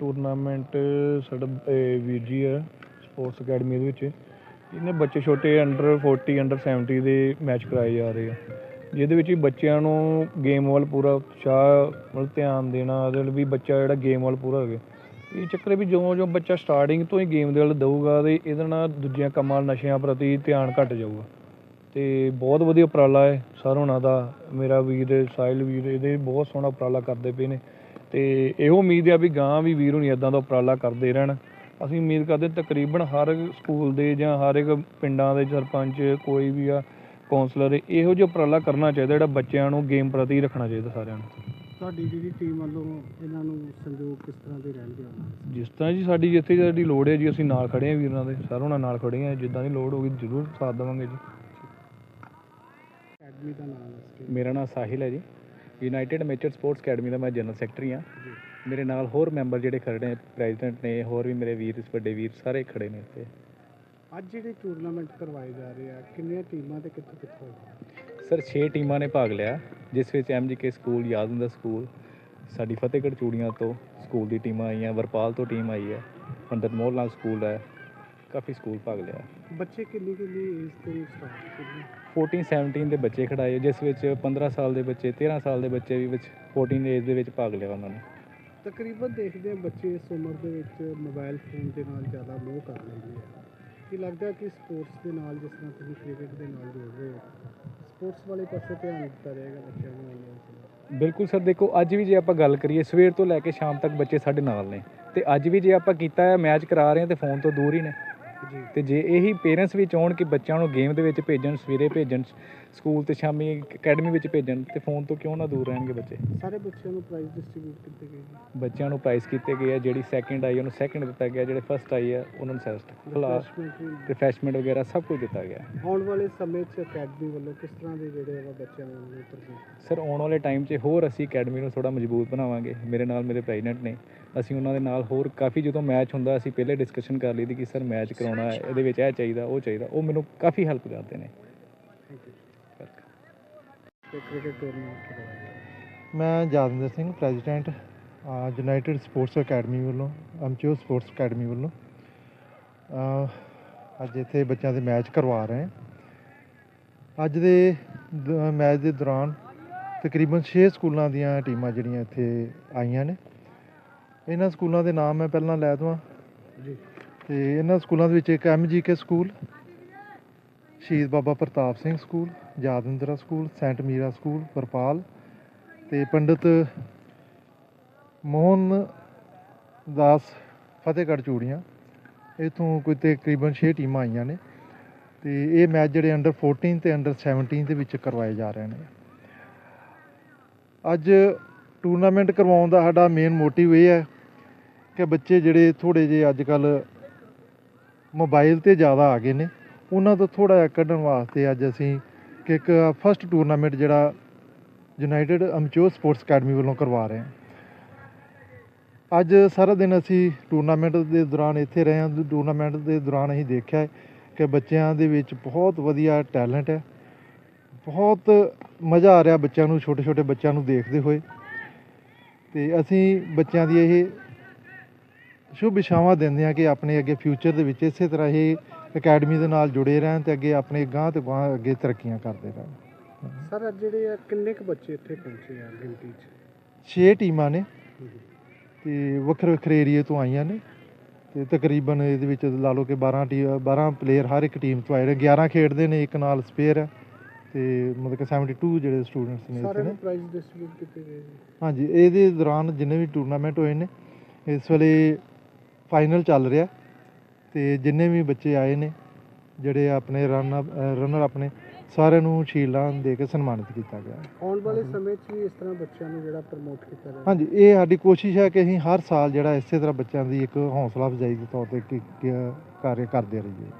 Tournament ਸਾਡਾ ਵੀਰ ਜੀ ਹੈ ਸਪੋਰਟਸ ਅਕੈਡਮੀ ਦੇ ਵਿੱਚ। ਇਹਨੇ ਬੱਚੇ ਛੋਟੇ ਅੰਡਰ 40 ਅੰਡਰ 70 ਦੇ ਮੈਚ ਕਰਵਾਏ ਜਾ ਰਹੇ ਆ। ਜਿਹਦੇ ਵਿੱਚ ਵੀ ਬੱਚਿਆਂ ਨੂੰ ਗੇਮ ਵੱਲ ਪੂਰਾ ਉਤਸ਼ਾਹ, ਵੱਲ ਧਿਆਨ ਦੇਣਾ, ਉਹਦੇ ਵੱਲ ਵੀ ਬੱਚਾ ਜਿਹੜਾ ਗੇਮ ਵੱਲ ਪੂਰਾ ਹੋਵੇ। ਇਹ ਚੱਕਰ ਹੈ ਵੀ ਜਿਉਂ ਜਿਉਂ ਬੱਚਾ ਸਟਾਰਟਿੰਗ ਤੋਂ ਹੀ ਗੇਮ ਦੇ ਵੱਲ ਦਊਗਾ ਤੇ ਇਹਦੇ ਨਾਲ ਦੂਜਿਆਂ ਕੰਮਾਂ ਨਸ਼ਿਆਂ ਪ੍ਰਤੀ ਧਿਆਨ ਘਟ ਜਾਊਗਾ। ਤੇ ਬਹੁਤ ਵਧੀਆ ਉਪਰਾਲਾ ਹੈ, ਸਰ ਉਹਨਾਂ ਦਾ। ਮੇਰਾ ਵੀਰ, ਸਾਹਿਲ ਵੀਰ, ਇਹਦੇ ਬਹੁਤ ਸੋਹਣਾ ਉਪਰਾਲਾ ਕਰਦੇ ਪਏ ਨੇ। ਤੇ ਇਹੋ ਉਮੀਦ ਆ ਵੀ ਗਾਂ ਵੀ ਵੀਰ ਹੁਣੀ ਇਦਾਂ ਦਾ ਉਪਰਾਲਾ ਕਰਦੇ ਰਹਿਣ। ਅਸੀਂ ਉਮੀਦ ਕਰਦੇ ਤਕਰੀਬਨ ਹਰ ਸਕੂਲ ਦੇ ਜਾਂ ਹਰ ਇੱਕ ਪਿੰਡਾਂ ਦੇ ਸਰਪੰਚ ਕੋਈ ਵੀ ਆ ਕੌਂਸਲਰ ਇਹੋ ਜਿਹਾ ਉਪਰਾਲਾ ਕਰਨਾ ਚਾਹੀਦਾ ਜਿਹੜਾ ਬੱਚਿਆਂ ਨੂੰ ਗੇਮ ਪ੍ਰਤੀ ਰੱਖਣਾ ਚਾਹੀਦਾ ਸਾਰਿਆਂ ਨੂੰ। ਤੁਹਾਡੀ ਜਿਹੜੀ ਟੀਮ ਵੱਲੋਂ ਇਹਨਾਂ ਨੂੰ ਸੰਯੋਗ ਕਿਸ ਤਰ੍ਹਾਂ ਦੇ ਰਹਿਣਗੇ ਉਹਨਾਂ ਜਿਸ ਤਰ੍ਹਾਂ ਜੀ ਸਾਡੀ ਜਿੱਥੇ ਸਾਡੀ ਲੋੜ ਹੈ ਜੀ ਅਸੀਂ ਨਾਲ ਖੜੇ ਹਾਂ ਵੀਰਾਂ ਦੇ ਸਰ ਹੋਣਾ ਨਾਲ ਖੜੇ ਹਾਂ ਜਿੱਦਾਂ ਦੀ ਲੋੜ ਹੋਗੀ ਜ਼ਰੂਰ ਸਾਥ ਦੇਵਾਂਗੇ ਜੀ। ਅਕੈਡਮੀ ਦਾ ਨਾਮ ਮੇਰਾ ਨਾਮ ਸਾਹਿਲ ਹੈ ji. United amateur sports academy ਦਾ ਮੈਂ ਜਨਰਲ ਸੈਕਟਰੀ ਹਾਂ। ਜੀ। ਮੇਰੇ ਨਾਲ ਹੋਰ ਮੈਂਬਰ ਜਿਹੜੇ ਖੜੇ ਨੇ ਪ੍ਰੈਜ਼ੀਡੈਂਟ ਨੇ ਹੋਰ ਵੀ ਮੇਰੇ ਵੀਰ ਵੱਡੇ ਵੀਰ ਸਾਰੇ ਖੜੇ ਨੇ ਇੱਥੇ। ਅੱਜ ਜਿਹੜੇ ਟੂਰਨਾਮੈਂਟ ਕਰਵਾਏ ਜਾ ਰਹੇ ਆ ਕਿੰਨੀਆਂ ਟੀਮਾਂ ਤੇ ਕਿੱਥੋਂ ਕਿੱਥੋਂ ਸਰ 6 ਟੀਮਾਂ ਨੇ ਭਾਗ ਲਿਆ ਜਿਸ ਵਿੱਚ ਐਮਜੀਕੇ ਸਕੂਲ ਯਾਦਵਿੰਦਰ ਸਕੂਲ ਸਾਡੀ ਫਤਿਹਗੜ੍ਹ ਚੂੜੀਆਂ ਤੋਂ ਸਕੂਲ ਦੀ ਟੀਮਾਂ ਆਈਆਂ ਵਰਪਾਲ ਤੋਂ ਟੀਮ ਆਈ ਹੈ ਪੰਡਤ ਮੋਹਨ ਲਾਲ ਸਕੂਲ ਹੈ ਕਾਫੀ ਸਕੂਲ ਭਾਗ ਲਿਆ। ਬੱਚੇ ਕਿੰਨੀ ਕਿੰਨੀ ਏਜ ਤੋਂ ਸਟਾਰਟ ਕਰਦੇ? 14 17 ਦੇ ਬੱਚੇ ਖੜਾਏ ਜਿਸ ਵਿੱਚ 15 ਸਾਲ ਦੇ ਬੱਚੇ 13 ਸਾਲ ਦੇ ਬੱਚੇ ਵੀ ਵਿੱਚ 14 ਏਜ ਦੇ ਵਿੱਚ ਭਾਗ ਲਿਆ ਉਹਨਾਂ ਨੇ। ਤਕਰੀਬਨ ਦੇਖਦੇ ਆ ਬੱਚੇ ਇਸ ਉਮਰ ਦੇ ਵਿੱਚ ਮੋਬਾਈਲ ਫੋਨ ਦੇ ਨਾਲ ਜ਼ਿਆਦਾ ਮੋਹ ਕਰ ਲੈਂਦੇ ਆ। ਕੀ ਲੱਗਦਾ ਕਿ ਸਪੋਰਟਸ ਦੇ ਨਾਲ ਜਿਸ ਤਰ੍ਹਾਂ ਤੁਸੀਂ ਕ੍ਰਿਕਟ ਦੇ ਨਾਲ ਜੁੜ ਰਹੇ ਹੋ ਸਪੋਰਟਸ ਵਾਲੇ ਪਾਸੇ ਧਿਆਨ ਦਿੱਤਾ ਜਾਏਗਾ ਬੱਚਿਆਂ ਨੂੰ? ਬਿਲਕੁਲ ਸਰ ਦੇਖੋ ਅੱਜ ਵੀ ਜੇ ਆਪਾਂ ਗੱਲ ਕਰੀਏ ਸਵੇਰ ਤੋਂ ਲੈ ਕੇ ਸ਼ਾਮ ਤੱਕ ਬੱਚੇ ਸਾਡੇ ਨਾਲ ਨੇ। ਤੇ ਅੱਜ ਵੀ ਜੇ ਆਪਾਂ ਕੀਤਾ ਹੈ ਮੈਚ ਕਰਾ ਰਹੇ ਹਾਂ ਤੇ ਫੋਨ ਤੋਂ ਦੂਰ ਹੀ ਨੇ। ਤੇ ਜੇ ਇਹੀ ਪੇਰੈਂਟਸ ਵੀ ਚਾਹਣ ਕਿ ਬੱਚਿਆਂ ਨੂੰ ਗੇਮ ਦੇ ਵਿੱਚ ਭੇਜਣ ਸਵੇਰੇ ਭੇਜਣ ਸਕੂਲ ਤੇ ਸ਼ਾਮੀ ਅਕੈਡਮੀ ਵਿੱਚ ਭੇਜਣ ਤੇ ਫੋਨ ਤੋਂ ਕਿਉਂ ਨਾ ਦੂਰ ਰਹਿਣਗੇ ਬੱਚੇ? ਸਾਰੇ ਬੱਚਿਆਂ ਨੂੰ ਪ੍ਰਾਈਜ਼ ਡਿਸਟ੍ਰੀਬਿਊਟ ਕੀਤੇ ਗਏ ਬੱਚਿਆਂ ਨੂੰ ਪ੍ਰਾਈਜ਼ ਕੀਤੇ ਗਏ ਆ ਜਿਹੜੀ ਸੈਕਿੰਡ ਆਈ ਉਹਨੂੰ ਸੈਕਿੰਡ ਦਿੱਤਾ ਗਿਆ ਜਿਹੜੇ ਫਸਟ ਆਈ ਆ ਉਹਨਾਂ ਨੂੰ ਸੈਸਟ ਕਲਾਸ ਰਿਫਰੈਸ਼ਮੈਂਟ ਵਗੈਰਾ ਸਭ ਕੁਝ ਦਿੱਤਾ ਗਿਆ। ਆਉਣ ਵਾਲੇ ਸਮੇਂ 'ਚ ਅਕੈਡਮੀ ਵੱਲੋਂ ਕਿਸ ਤਰ੍ਹਾਂ ਦੇ ਜਿਹੜੇ ਵਾ ਬੱਚਿਆਂ ਨੂੰ ਸਰ ਆਉਣ ਵਾਲੇ ਟਾਈਮ 'ਚ ਹੋਰ ਅਸੀਂ ਅਕੈਡਮੀ ਨੂੰ ਥੋੜਾ ਮਜ਼ਬੂਤ ਬਣਾਵਾਂਗੇ। ਮੇਰੇ ਨਾਲ ਮੇਰੇ ਪ੍ਰੈਜ਼ੀਡੈਂਟ ਨੇ। ਅਸੀਂ ਉਹਨਾਂ ਦੇ ਨਾਲ ਹੋਰ ਕਾਫੀ ਜਦੋਂ ਮੈਚ ਹੁੰਦਾ ਅਸੀਂ ਪਹਿਲੇ ਡਿਸਕਸ਼ਨ ਕਰ ਲਈਦੀ ਕਿ ਸਰ ਮੈਚ ਕਰਾਉਣਾ ਹੈ ਇਹਦੇ ਵਿੱਚ ਇਹ ਚਾਹੀਦਾ ਉਹ ਚਾਹੀਦਾ ਉਹ ਮੈਨੂੰ ਕਾਫੀ ਹੈਲਪ ਕਰਦੇ ਨੇ। ਮੈਂ Jadwinder Singh president United sports academy ਵੱਲੋਂ ਅਮਚੋ ਸਪੋਰਟਸ ਅਕੈਡਮੀ ਵੱਲੋਂ ਅੱਜ ਇੱਥੇ ਬੱਚਿਆਂ ਦੇ ਮੈਚ ਕਰਵਾ ਰਹੇ ਹਾਂ। ਅੱਜ ਦੇ ਦ- ਮੈਚ ਦੇ ਦੌਰਾਨ ਤਕਰੀਬਨ 6 ਸਕੂਲਾਂ ਦੀਆਂ ਟੀਮਾਂ ਜਿਹੜੀਆਂ ਇੱਥੇ ਆਈਆਂ ਨੇ। ਇਹਨਾਂ ਸਕੂਲਾਂ ਦੇ ਨਾਮ ਮੈਂ ਪਹਿਲਾਂ ਲੈ ਦਵਾਂ। ਜੀ। ਤੇ ਇਹਨਾਂ ਸਕੂਲਾਂ ਦੇ ਵਿੱਚ ਇੱਕ MGK school, Shaheed Baba Pratap Singh school Yadavindra school, saint Meera school, Varpal ਤੇ ਪੰਡਿਤ ਮੋਹਨ ਦਾਸ ਫਤਿਹਗੜ੍ਹ ਚੂੜੀਆਂ। ਇਥੋਂ ਕੋਈ ਤਕਰੀਬਨ 6 ਟੀਮਾਂ ਆਈਆਂ ਨੇ ਤੇ ਇਹ ਮੈਚ ਜਿਹੜੇ ਅੰਡਰ 14 ਤੇ ਅੰਡਰ 17 ਦੇ ਵਿੱਚ ਕਰਵਾਏ ਜਾ ਰਹੇ ਨੇ। ਅੱਜ ਟੂਰਨਾਮੈਂਟ ਕਰਵਾਉਣ ਦਾ ਸਾਡਾ ਮੇਨ ਮੋਟਿਵ ਇਹ ਹੈ ਕਿ ਬੱਚੇ ਜਿਹੜੇ ਥੋੜੇ ਜਿਹੇ ਅੱਜ ਕੱਲ੍ਹ ਮੋਬਾਈਲ ਤੇ ਜ਼ਿਆਦਾ ਆ ਗਏ ਨੇ। ਉਹਨਾਂ ਤੋਂ ਥੋੜਾ ਜਿਹਾ ਕੱਢਣ ਵਾਸਤੇ ਅੱਜ ਅਸੀਂ ਕਿ ਇੱਕ ਫਸਟ ਟੂਰਨਾਮੈਂਟ ਜਿਹੜਾ ਯੂਨਾਈਟਿਡ ਅਮਚੋਰ ਸਪੋਰਟਸ ਅਕੈਡਮੀ ਵੱਲੋਂ ਕਰਵਾ ਰਹੇ ਹਾਂ। ਅੱਜ ਸਾਰਾ ਦਿਨ ਅਸੀਂ ਟੂਰਨਾਮੈਂਟ ਦੇ ਦੌਰਾਨ ਇੱਥੇ ਰਹੇ ਹਾਂ। ਟੂਰਨਾਮੈਂਟ ਦੇ ਦੌਰਾਨ ਅਸੀਂ ਦੇਖਿਆ ਹੈ ਕਿ ਬੱਚਿਆਂ ਦੇ ਵਿੱਚ ਬਹੁਤ ਵਧੀਆ ਟੈਲੈਂਟ ਹੈ। ਬਹੁਤ ਮਜ਼ਾ ਆ ਰਿਹਾ ਬੱਚਿਆਂ ਨੂੰ ਛੋਟੇ ਛੋਟੇ ਬੱਚਿਆਂ ਨੂੰ ਦੇਖਦੇ ਹੋਏ। ਤੇ ਅਸੀਂ ਬੱਚਿਆਂ ਦੀ ਇਹ ਸ਼ੁਭ ਇਛਾਵਾਂ ਦਿੰਦੇ ਹਾਂ ਕਿ ਆਪਣੇ ਅੱਗੇ ਫਿਊਚਰ ਦੇ ਵਿੱਚ ਇਸੇ ਤਰ੍ਹਾਂ ਇਹ ਅਕੈਡਮੀ ਦੇ ਨਾਲ ਜੁੜੇ ਰਹਿਣ ਤੇ ਅੱਗੇ ਆਪਣੇ ਗਾਂਹ ਤੇ ਗਾਂਹ ਅੱਗੇ ਤਰੱਕੀਆਂ ਕਰਦੇ ਰਹਿਣ। ਸਰ ਜਿਹੜੇ ਆ ਕਿੰਨੇ ਕੁ ਬੱਚੇ ਇੱਥੇ ਪਹੁੰਚੇ ਆ ਗਿਣਤੀ 'ਚ? 6 ਟੀਮਾਂ ਨੇ ਤੇ ਵੱਖਰੇ ਵੱਖਰੇ ਏਰੀਏ ਤੋਂ ਆਈਆਂ ਨੇ ਤੇ ਤਕਰੀਬਨ ਇਹਦੇ ਵਿੱਚ ਲਾ ਲਓ ਕਿ 12 ਟੀ 12 ਪਲੇਅਰ ਹਰ ਇੱਕ ਟੀਮ ਤੋਂ ਆਏ ਨੇ। 11 ਖੇਡਦੇ ਨੇ ਇੱਕ ਨਾਲ ਸਪੇਅਰ ਹੈ ਤੇ ਮਤਲਬ ਕਿ 72 ਜਿਹੜੇ ਸਟੂਡੈਂਟਸ ਨੇ ਇੱਥੇ ਨੇ। ਪ੍ਰਾਈਜ਼ ਡਿਸਟ੍ਰੀਬਿਊਟ ਕੀਤੇ ਗਏ ਹਾਂਜੀ ਇਹਦੇ ਦੌਰਾਨ ਜਿੰਨੇ ਵੀ ਟੂਰਨਾਮੈਂਟ ਹੋਏ ਨੇ ਇਸ ਵੇਲੇ ਫਾਈਨਲ ਚੱਲ ਰਿਹਾ ਤੇ ਜਿੰਨੇ ਵੀ ਬੱਚੇ ਆਏ ਨੇ ਜਿਹੜੇ ਆਪਣੇ ਰਨ ਰਨਰ ਆਪਣੇ ਸਾਰਿਆਂ ਨੂੰ ਸ਼ੀਲਡਾਂ ਦੇ ਕੇ ਸਨਮਾਨਿਤ ਕੀਤਾ ਗਿਆ ਆਉਣ ਵਾਲੇ ਸਮੇਂ 'ਚ ਵੀ ਇਸ ਤਰ੍ਹਾਂ ਬੱਚਿਆਂ ਨੂੰ ਜਿਹੜਾ ਪ੍ਰਮੋਟ ਕੀਤਾ ਜਾਵੇ? ਹਾਂਜੀ ਇਹ ਸਾਡੀ ਕੋਸ਼ਿਸ਼ ਹੈ ਕਿ ਅਸੀਂ ਹਰ ਸਾਲ ਜਿਹੜਾ ਇਸੇ ਤਰ੍ਹਾਂ ਬੱਚਿਆਂ ਦੀ ਇੱਕ ਹੌਸਲਾ ਅਫਜ਼ਾਈ ਦੇ ਤੌਰ ਤੇ ਕੀ- ਕੀ- ਕਾਰਜ ਕਰਦੇ ਰਹੀਏ।